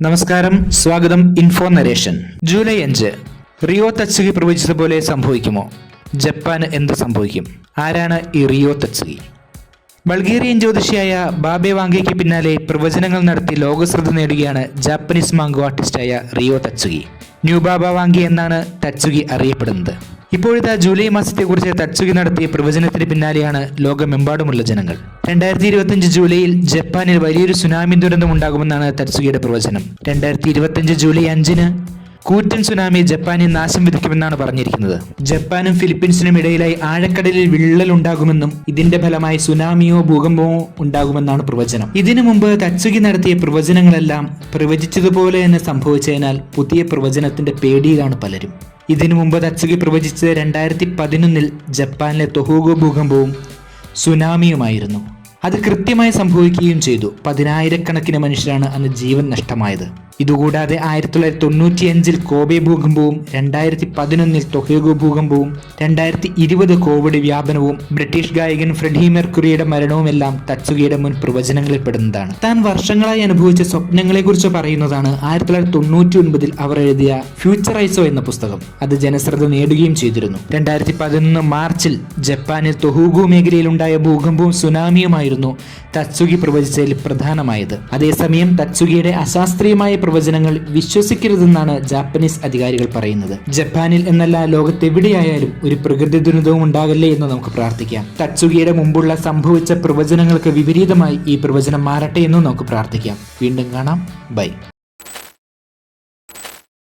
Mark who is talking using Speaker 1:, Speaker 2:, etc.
Speaker 1: നമസ്കാരം സ്വാഗതം info narration July അഞ്ച് റിയോ തച്ചുകി പ്രവചിച്ചത് പോലെ സംഭവിക്കുമോ? ജപ്പാന് എന്ത് സംഭവിക്കും? ആരാണ് ഈ റിയോ തച്ചുകി ബൾഗേറിയൻ ജ്യോതിഷിയായ ബാബെ വാങ്കയ്ക്ക് പിന്നാലെ പ്രവചനങ്ങൾ നടത്തി ലോകശ്രദ്ധ നേടുകയാണ് Japanese manga ആർട്ടിസ്റ്റായ Ryo Tatsuki new Baba Vanga എന്നാണ് തച്ചുകി അറിയപ്പെടുന്നത്. ഇപ്പോഴത്തെ ജൂലൈ മാസത്തെക്കുറിച്ച് തച്ചുകി നടത്തിയ പ്രവചനത്തിന് പിന്നാലെയാണ് ലോകമെമ്പാടുമുള്ള ജനങ്ങൾ. രണ്ടായിരത്തി ഇരുപത്തിയഞ്ച് ജൂലൈയിൽ ജപ്പാനിൽ വലിയൊരു സുനാമി ദുരന്തം ഉണ്ടാകുമെന്നാണ് തച്ചുകിയുടെ പ്രവചനം. രണ്ടായിരത്തി ഇരുപത്തിയഞ്ച് ജൂലൈ അഞ്ചിന് കൂറ്റൻ സുനാമി ജപ്പാനിൽ നാശം വിധിക്കുമെന്നാണ് പറഞ്ഞിരിക്കുന്നത്. ജപ്പാനും ഫിലിപ്പീൻസിനും ഇടയിലായി ആഴക്കടലിൽ വിള്ളൽ ഉണ്ടാകുമെന്നും ഇതിന്റെ ഫലമായി സുനാമിയോ ഭൂകമ്പമോ ഉണ്ടാകുമെന്നാണ് പ്രവചനം. ഇതിനു മുമ്പ് തച്ചുകി നടത്തിയ പ്രവചനങ്ങളെല്ലാം പ്രവചിച്ചതുപോലെ തന്നെ സംഭവിച്ചതിനാൽ പുതിയ പ്രവചനത്തിന്റെ പേടിയിലാണ് പലരും. ഇതിനു മുമ്പ് തത്സുകി പ്രവചിച്ചത് രണ്ടായിരത്തി പതിനൊന്നിൽ ജപ്പാനിലെ തൊഹൂഗോ ഭൂകമ്പവും സുനാമിയുമായിരുന്നു. അത് കൃത്യമായി സംഭവിക്കുകയും ചെയ്തു. പതിനായിരക്കണക്കിന് മനുഷ്യരാണ് അന്ന് ജീവൻ നഷ്ടമായത്. ഇതുകൂടാതെ ആയിരത്തി തൊള്ളായിരത്തി തൊണ്ണൂറ്റിയഞ്ചിൽ കോബെ ഭൂകമ്പവും രണ്ടായിരത്തി പതിനൊന്നിൽ ടൊഹേഗോ ഭൂകമ്പവും രണ്ടായിരത്തി ഇരുപത് കോവിഡ് വ്യാപനവും ബ്രിട്ടീഷ് ഗായകൻ ഫ്രെഡി മെർക്കുറിയുടെ മരണവുമെല്ലാം തത്സുകിയുടെ മുൻ പ്രവചനങ്ങളിൽ പെടുന്നതാണ് താൻ വർഷങ്ങളായി അനുഭവിച്ച സ്വപ്നങ്ങളെക്കുറിച്ച് പറയുന്നതാണ് ആയിരത്തി തൊള്ളായിരത്തി തൊണ്ണൂറ്റി ഒൻപതിൽ അവർ എഴുതിയ ഫ്യൂച്ചറൈസോ എന്ന പുസ്തകം. അത് ജനശ്രദ്ധ നേടുകയും ചെയ്തിരുന്നു. രണ്ടായിരത്തി പതിനൊന്ന് മാർച്ചിൽ ജപ്പാനിൽ തൊഹൂഗു മേഖലയിലുണ്ടായ ഭൂകമ്പവും സുനാമിയുമായിരുന്നു തച്ചുകി പ്രവചിച്ചതിൽ പ്രധാനമായത്. അതേസമയം തച്ചുകിയുടെ അശാസ്ത്രീയമായ പ്രവചനങ്ങൾ വിശ്വസിക്കരുതെന്നാണ് ജാപ്പനീസ് അധികാരികൾ പറയുന്നത്. ജപ്പാനിൽ എന്നല്ല ലോകത്തെവിടെയായാലും ഒരു പ്രകൃതി ദുരിതവും ഉണ്ടാകല്ലേ എന്ന് നമുക്ക് പ്രാർത്ഥിക്കാം. തത്സുഗിയുടെ മുമ്പുള്ള സംഭവിച്ച പ്രവചനങ്ങൾക്ക് വിപരീതമായി ഈ പ്രവചനം മാറട്ടെ എന്നും നമുക്ക് പ്രാർത്ഥിക്കാം. വീണ്ടും കാണാം. ബൈ.